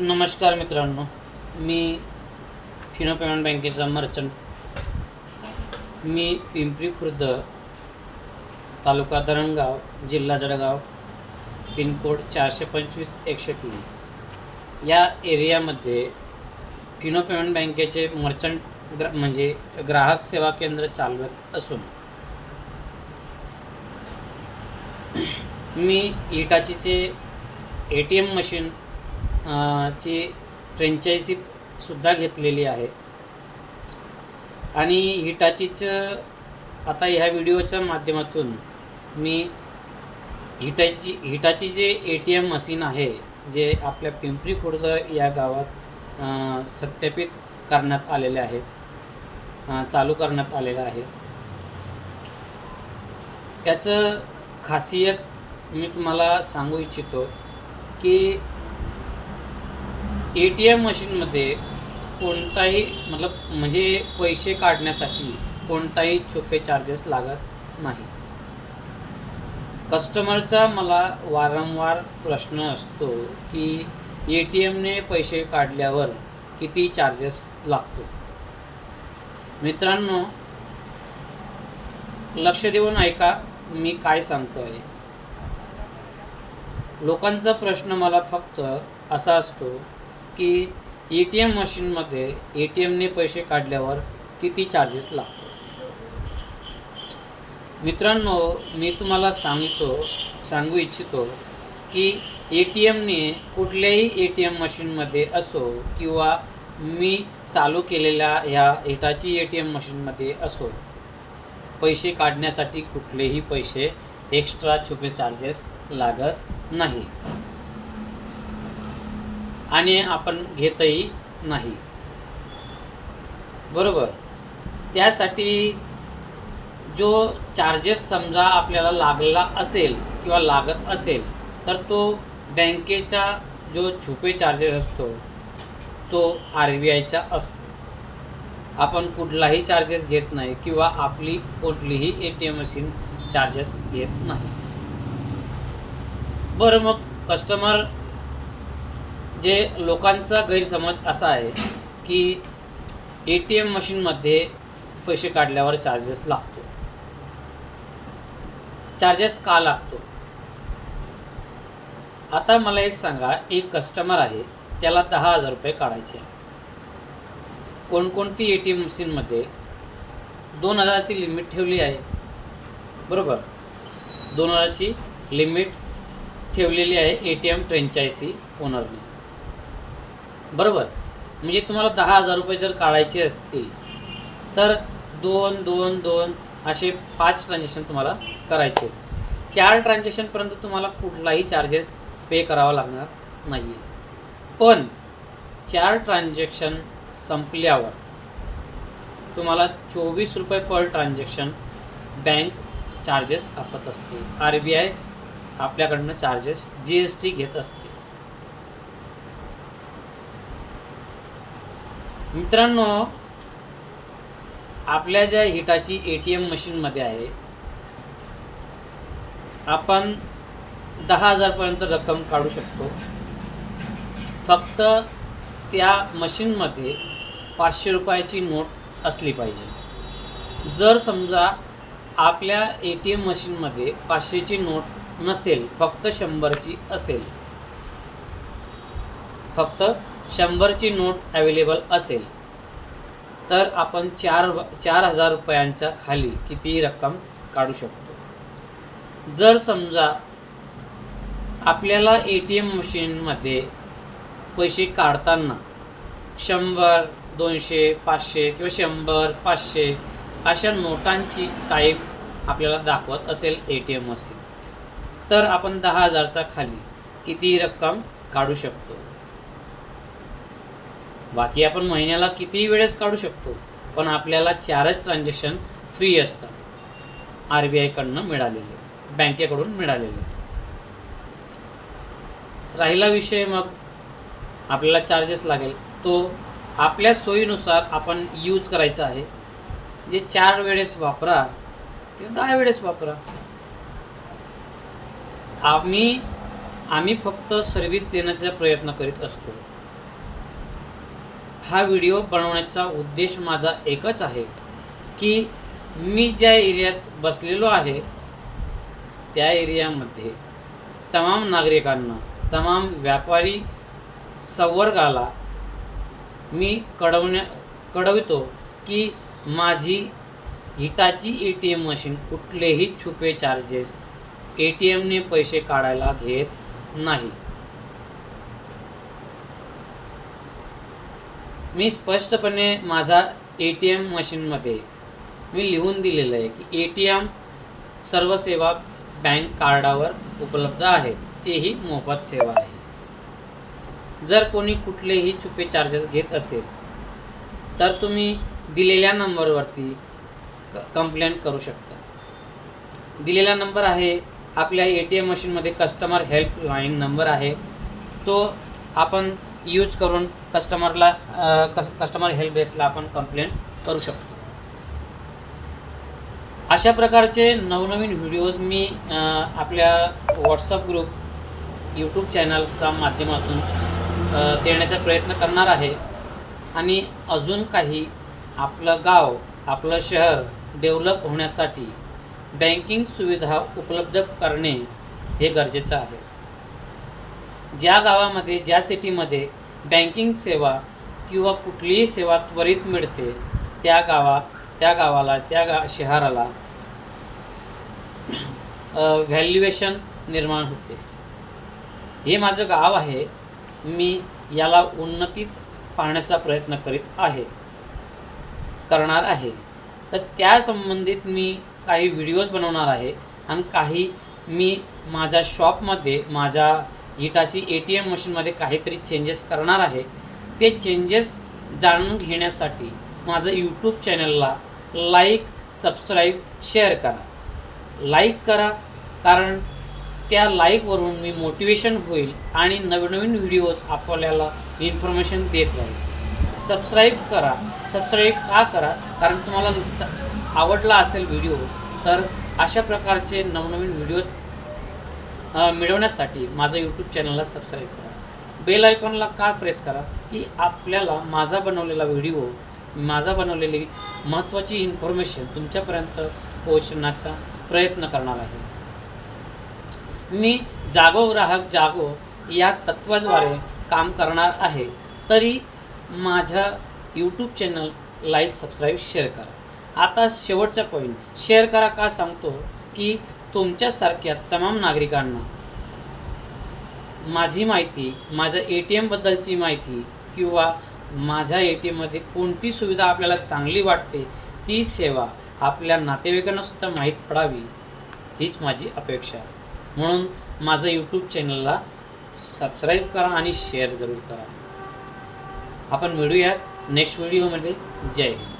नमस्कार मित्रांनो मी फिनो पेमेंट बँकेचा मर्चंट मी पिंपरी खुर्द तालुका धरणगाव जिल्हा जळगाव पिनकोड चारशे पंचवीस एकशे तीन. या एरियामध्ये फिनो पेमेंट बँकेचे मर्चंट ग्रा म्हणजे ग्राहक सेवा केंद्र चालवत असून मी इटाचीचे ए टी एम मशीन ची फ्रँचायसीसुद्धा घेतलेली आहे. आणि हिटाचीचं आता ह्या व्हिडिओच्या माध्यमातून मी हिटाची हिटाची जे ए टी एम मशीन आहे जे आपल्या पिंपरी खुर्द या गावात सत्यापित करण्यात आलेले आहे चालू करण्यात आलेलं आहे. त्याचं खासियत मी तुम्हाला सांगू इच्छितो की ए टी एम मशीनमध्ये कोणताही मतलब म्हणजे पैसे काढण्यासाठी कोणताही छोपे चार्जेस लागत नाही. कस्टमरचा मला वारंवार प्रश्न असतो की ए टी एमने पैसे काढल्यावर किती चार्जेस लागतो? मित्रांनो लक्ष देऊन ऐका मी काय सांगतो आहे लोकांचा प्रश्न मला फक्त असा असतो की ए टी एम मशीनमध्ये ए टी एमने पैसे काढल्यावर किती चार्जेस लागतो मित्रांनो मी तुम्हाला सांगतो सांगू इच्छितो की ए टी एमने कुठल्याही ए टी एम मशीनमध्ये असो किंवा मी चालू केलेल्या ह्या एटाची ए टी एम मशीनमध्ये असो पैसे काढण्यासाठी कुठलेही पैसे एक्स्ट्रा छुपे चार्जेस लागत नाही. आणि आपण घेतही नाही. बरोबर? त्यासाठी जो चार्जेस समजा आपल्याला लागला असेल किंवा लागत असेल तर तो बँकेचा जो छुपे चार्जेस असतो तो आर बी आयचा असतो. आपण कुठलाही चार्जेस घेत नाही किंवा आपली कुठलीही A T M machine charges घेत नाही. बरं मग कस्टमर जे लोकांचा गैरसमज असा आहे की ए टी एम मशीनमध्ये पैसे काढल्यावर चार्जेस लागतो. चार्जेस का लागतो? आता मला एक सांगा एक कस्टमर आहे त्याला दहा हजार रुपये काढायचे आहे कोणकोणती ए टी एम मशीनमध्ये दोन हजाराची लिमिट ठेवली आहे? बरोबर. दोन हजाराची लिमिट ठेवलेली आहे ए टी एम फ्रँचायसी ओनरने बरोबर. म्हणजे तुम्हाला दहा हजार रुपये जर काढायचे असतील तर दोन दोन दोन असे पाच ट्रान्झॅक्शन तुम्हाला करायचे. चार ट्रान्झॅक्शनपर्यंत तुम्हाला कुठलाही चार्जेस पे करावा लागणार नाही आहे पण चार ट्रान्झॅक्शन संपल्यावर तुम्हाला चोवीस रुपये पर ट्रान्झॅक्शन बँक चार्जेस कापत असते आर बी आय आपल्याकडनं चार्जेस जी एस टी घेत असते मित्रांनो आपल्या ज्या हिटाची ए टी एम मशीनमध्ये आहे आपण दहा हजारपर्यंत रक्कम काढू शकतो. फक्त त्या मशीनमध्ये पाचशे रुपयाची नोट असली पाहिजे. जर समजा आपल्या ए टी एम मशीनमध्ये पाचशेची नोट नसेल फक्त शंभरची असेल फक्त शंभरची नोट अवेलेबल असेल तर आपण चार चार हजार रुपयांच्या खाली कितीही रक्कम काढू शकतो. जर समजा आपल्याला ए टी एम मशीनमध्ये पैसे काढताना शंभर दोनशे पाचशे किंवा शंभर पाचशे अशा नोटांची टाईप आपल्याला दाखवत असेल ए टी एम असेल तर आपण दहा हजारचा खाली कितीही रक्कम काढू शकतो? बाकी आपण महिन्याला कितीही वेळेस काढू शकतो पण आपल्याला चारच ट्रान्झॅक्शन फ्री असतात. आर बी आयकडनं मिळालेले बँकेकडून मिळालेले. राहिला विषय मग आपल्याला चार्जेस लागेल. तो आपल्या सोयीनुसार आपण यूज करायचा आहे. जे चार वेळेस वापरा किंवा दहा वेळेस वापरा. आम्ही आम्ही फक्त सर्व्हिस देण्याचा प्रयत्न करीत असतो. हा व्हिडिओ बनवण्याचा उद्देश माझा एकच आहे की मी ज्या एरियात बसलेलो आहे त्या एरियामध्ये तमाम नागरिकांना तमाम व्यापारी संवर्गाला मी कळवण्या कळवितो की माझी Hitachi A T M machine कुठलेही छुपे चार्जेस ए टी एमने पैसे काढायला घेत नाही. मी स्पष्टपणे माझा ए टी एम मशीनमध्ये मी लिहून दिलेलं आहे की ए टी एम सर्व सेवा बँक कार्डावर उपलब्ध आहेत तेही मोफत सेवा आहे. जर कोणी कुठलेही छुपे चार्जेस घेत असेल तर तुम्ही दिलेल्या नंबरवरती क कंप्लेंट करू शकता. दिलेला नंबर आहे आपल्या ए टी एम मशीनमध्ये कस्टमर हेल्पलाईन नंबर आहे. तो आपण यूज करून कस्टमरला कस कस्टमर हेल्प डेस्कला आपण कंप्लेंट करू शकतो. अशा प्रकारचे नवनवीन व्हिडिओज मी आपल्या व्हॉट्सअप ग्रुप यूट्यूब चॅनलच्या माध्यमातून देण्याचा प्रयत्न करणार आहे. आणि अजून काही आपलं गाव आपलं शहर डेव्हलप होण्यासाठी बँकिंग सुविधा उपलब्ध करणे हे गरजेचं आहे. ज्या गावामध्ये ज्या सिटीमध्ये बँकिंग सेवा किंवा कुठलीही सेवा त्वरित मिळते त्या गावा त्या गावाला त्या गा शहराला व्हॅल्युएशन निर्माण होते. हे माझं गाव आहे. मी याला उन्नतीत पाहण्याचा प्रयत्न करीत आहे. करणार आहे. तर त्या संबंधित मी काही व्हिडिओज बनवणार आहे. आणि काही मी माझ्या शॉपमध्ये माझ्या हिटाची ए टी एम मशीनमध्ये काहीतरी चेंजेस करणार आहे. ते चेंजेस जाणून घेण्यासाठी माझं यूट्यूब चॅनलला लाईक सबस्क्राईब शेअर करा. लाईक करा कारण त्या लाईकवरून मी मोटिवेशन होईल आणि नवनवीन व्हिडिओज आपल्याला इन्फॉर्मेशन देत राहील. सबस्क्राईब करा. सबस्क्राईब का करा? कारण तुम्हाला आवडला असेल व्हिडिओ तर अशा प्रकारचे नवनवीन व्हिडिओज मिळवण्यासाठी माझं यूट्यूब चॅनलला सबस्क्राईब करा. बेल आयकॉनला का प्रेस करा? की आपल्याला माझा बनवलेला व्हिडिओ माझा बनवलेली महत्त्वाची इन्फॉर्मेशन तुमच्यापर्यंत पोहोचण्याचा प्रयत्न करणार आहे. मी जागो ग्राहक जागो या तत्वाद्वारे काम करणार आहे. तरी माझ्या YouTube channel like subscribe share करा. आता शेवटचा पॉईंट शेअर करा का सांगतो की तुमच्यासारख्या तमाम नागरिकांना माझी माहिती माझ्या ए टी एमबद्दलची माहिती किंवा माझ्या ए टी एममध्ये कोणती सुविधा आपल्याला चांगली वाटते ती सेवा आपल्या नातेवाईकांनासुद्धा माहीत पडावी हीच माझी अपेक्षा आहे. म्हणून माझं यूट्यूब चॅनलला सबस्क्राईब करा आणि शेअर जरूर करा. आपण मिळूयात नेक्स्ट व्हिडिओमध्ये जय हिंद.